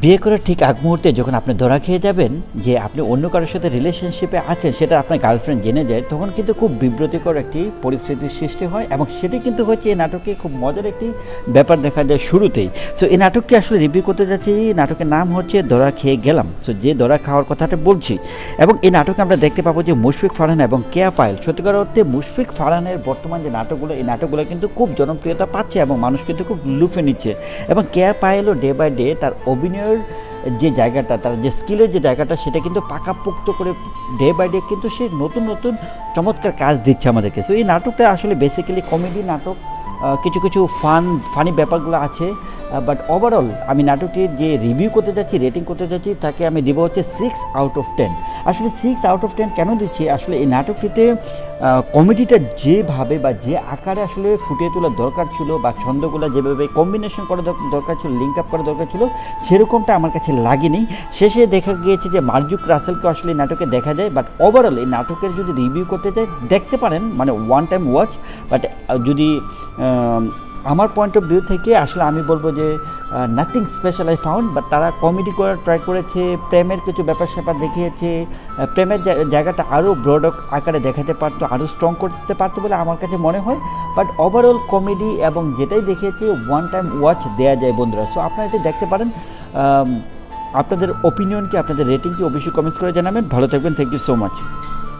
বিয়ে করার ঠিক আগ মুহূর্তে যখন আপনি ধরা খেয়ে যাবেন যে আপনি অন্য কারোর সাথে রিলেশনশিপে আছেন, সেটা আপনার গার্লফ্রেন্ড জেনে যায়, তখন কিন্তু খুব বিব্রতিকর একটি পরিস্থিতির সৃষ্টি হয় এবং সেটি কিন্তু হচ্ছে এই নাটকে খুব মজার একটি ব্যাপার দেখা যায় শুরুতেই। সো এই নাটকটি আসলে রিভিউ করতে যাচ্ছি, এই নাটকের নাম হচ্ছে ধরা খেয়ে গেলাম। সো যে ধরা খাওয়ার কথাটা বলছি, এবং এই নাটকে আমরা দেখতে পাবো যে মুশফিক ফারহান এবং কেয়া পায়েল সত্যিকার অর্থে মুশফিক ফারহানের বর্তমান যে নাটকগুলো, এই নাটকগুলো কিন্তু খুব জনপ্রিয়তা পাচ্ছে এবং মানুষ কিন্তু খুব লুফে নিচ্ছে। এবং কেয়া পায়েলও ডে বাই ডে তার অভিনয়ের যে জায়গাটা, তার যে স্কিলের যে জায়গাটা, সেটা কিন্তু পাকাপোক্ত করে ডে বাই ডে কিন্তু সে নতুন নতুন চমৎকার কাজ দিচ্ছে আমাদেরকে। সো এই নাটকটা আসলে বেসিক্যালি কমেডি নাটক কিছু কিছু ফান ফানি ব্যাপারগুলো আছে বাট ওভারঅল আমি নাটকটির যে রিভিউ করতে যাচ্ছি রেটিং করতে যাচ্ছি, তাকে আমি দেবো হচ্ছে সিক্স আউট অফ টেন আসলে সিক্স আউট অফ টেন কেন দিচ্ছি? আসলে এই নাটকটিতে কমেডিটা যেভাবে বা যে আকারে আসলে ফুটিয়ে তোলার দরকার ছিল বা ছন্দগুলো যেভাবে কম্বিনেশন করা দরকার ছিল লিঙ্ক আপ করা দরকার ছিল, সেরকমটা আমার কাছে লাগেনি। শেষে দেখা গিয়েছে যে মার্জুক রাসেলকে আসলে নাটকে দেখা যায় বাট ওভারঅল এই নাটকের যদি রিভিউ করতে চাই, দেখতে পারেন মানে ওয়ান টাইম ওয়াচ বাট যদি আমার পয়েন্ট অফ ভিউ থেকে আসলে আমি বলব যে nothing special I found but তারা কমেডি করার ট্রাই করেছে, প্রেমের কিছু ব্যাপার স্যাপার দেখিয়েছে প্রেমের জায়গাটা আরও ব্রড আকারে দেখাতে পারতো আরও স্ট্রং করতে পারতো বলে আমার কাছে মনে হয় বাট ওভারঅল কমেডি এবং যেটাই দেখিয়েছে ওয়ান টাইম ওয়াচ দেওয়া যায় বন্ধুরা। সো আপনারা এটি দেখতে পারেন আপনাদের ওপিনিয়ন কি, আপনাদের রেটিং কি, অবশ্যই কমেন্টস করে জানাবেন। ভালো থাকবেন থ্যাংক ইউ সো মাচ